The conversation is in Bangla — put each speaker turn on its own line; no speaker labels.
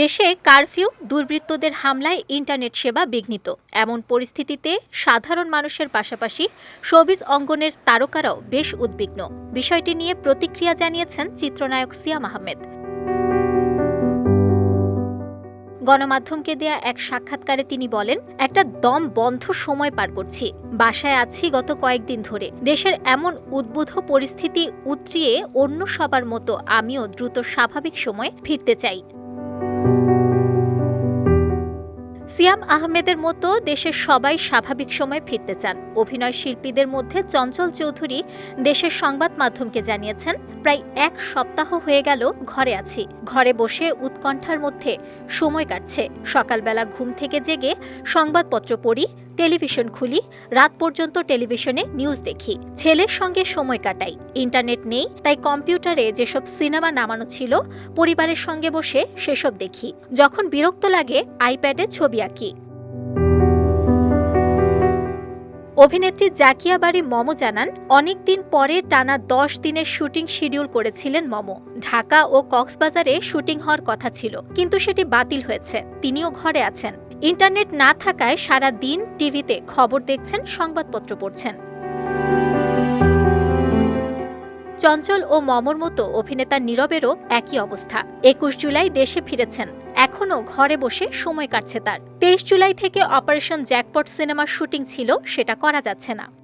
দেশে কারফিউ, দুর্বৃত্তদের হামলায় ইন্টারনেট সেবা বিঘ্নিত। এমন পরিস্থিতিতে সাধারণ মানুষের পাশাপাশি শোবিজ অঙ্গনের তারকারাও বেশ উদ্বিগ্ন। বিষয়টি নিয়ে প্রতিক্রিয়া জানিয়েছেন চিত্রনায়ক সিয়াম আহমেদ। গণমাধ্যমকে দেয়া এক সাক্ষাৎকারে তিনি বলেন, একটা দম বন্ধ সময় পার করছি। বাসায় আছি গত কয়েকদিন ধরে। দেশের এমন উদ্বুধ পরিস্থিতি উতরিয়ে অন্য সবার মতো আমিও দ্রুত স্বাভাবিক সময়ে ফিরতে চাই। সিয়াম আহমেদের মতো দেশের সবাই স্বাভাবিক সময়ে ফিরতে চান। অভিনয় শিল্পীদের মধ্যে চঞ্চল চৌধুরী দেশের সংবাদ মাধ্যমকে জানিয়েছেন, প্রায় এক সপ্তাহ হয়ে গেল, ঘরে আছি। ঘরে বসে উৎকণ্ঠার মধ্যে সময় কাটছে। সকালবেলা ঘুম থেকে জেগে সংবাদপত্র পড়ি টেলিভিশন খুলি, রাত পর্যন্ত টেলিভিশনে নিউজ দেখি। ছেলের সঙ্গে সময় কাটাই। ইন্টারনেট নেই, তাই কম্পিউটারে যেসব সিনেমা নামানো ছিল, পরিবারের সঙ্গে বসে সেসব দেখি। যখন বিরক্ত লাগে আইপ্যাডে ছবি আঁকি। অভিনেত্রী জাকিয়া বাড়ি মম জানান, অনেকদিন পরে টানা দশ দিনের শুটিং শিডিউল করেছিলেন মম। ঢাকা ও কক্সবাজারে শুটিং হওয়ার কথা ছিল, কিন্তু সেটি বাতিল হয়েছে। তিনিও ঘরে আছেন। ইন্টারনেট না থাকায় সারা দিন টিভিতে খবর দেখছেন, সংবাদপত্র পড়ছেন। চঞ্চল ও মমর মতো অভিনেতা নীরবেরও একই অবস্থা। একুশ জুলাই দেশে ফিরেছেন। এখনও ঘরে বসে সময় কাটছে তার। তেইশ জুলাই থেকে অপারেশন জ্যাকপট সিনেমার শুটিং ছিল, সেটা করা যাচ্ছে না।